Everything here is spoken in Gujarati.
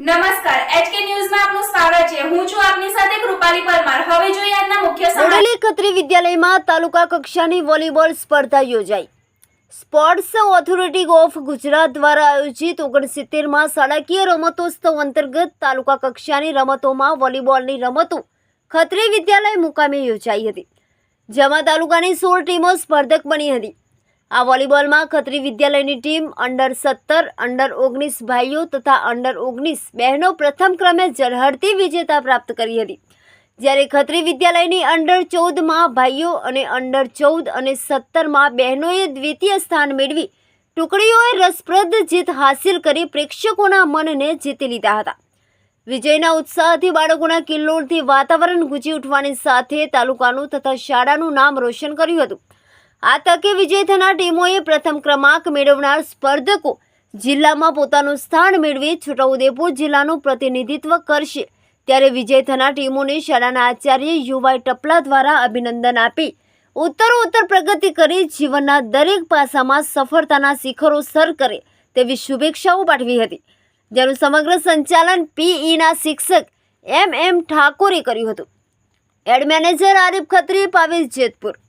નમસ્કાર એચકે વિદ્યાલયમાં તાલુકા કક્ષાની વોલીબોલ સ્પર્ધા યોજાઈ. સ્પોર્ટ્સ ઓથોરિટી ઓફ ગુજરાત દ્વારા આયોજિત ઓગણસિત્તેરમાં શાળાકીય રમતોત્સવ અંતર્ગત તાલુકા કક્ષાની રમતોમાં વોલીબોલની રમતો ખત્રી વિદ્યાલય મુકામે યોજાઈ હતી. જેમાં તાલુકાની સોળ ટીમો સ્પર્ધક બની હતી. આ વોલીબોલમાં ખત્રી વિદ્યાલયની ટીમ અંડર સત્તર, અંડર ઓગણીસ ભાઈઓ તથા અંડર ઓગણીસ બહેનો પ્રથમ ક્રમે ઝળહળતી વિજેતા પ્રાપ્ત કરી હતી. જ્યારે ખત્રી વિદ્યાલયની અંડર ચૌદમાં ભાઈઓ અને અંડર ચૌદ અને સત્તરમાં બહેનોએ દ્વિતીય સ્થાન મેળવી ટુકડીઓએ રસપ્રદ જીત હાંસિલ કરી પ્રેક્ષકોના મનને જીતી લીધા હતા. વિજયના ઉત્સાહથી બાળકોના કિલ્લોળથી વાતાવરણ ગુજી ઉઠવાની સાથે તાલુકાનું તથા શાળાનું નામ રોશન કર્યું હતું. આ તકે વિજય થનાર ટીમોએ પ્રથમ ક્રમાંક મેળવનાર સ્પર્ધકો જિલ્લામાં પોતાનું સ્થાન મેળવી છોટાઉદેપુર જિલ્લાનું પ્રતિનિધિત્વ કરશે. ત્યારે વિજય થનાર ટીમોને શાળાના આચાર્ય યુવાઈ ટપલા દ્વારા અભિનંદન આપી ઉત્તરોત્તર પ્રગતિ કરી જીવનના દરેક પાસામાં સફળતાના શિખરો સર કરે તેવી શુભેચ્છાઓ પાઠવી હતી. જેનું સમગ્ર સંચાલન પીઈના શિક્ષક એમ એમ ઠાકોરે કર્યું હતું. Add manager Arif Khatri પાવેશ Jetpur.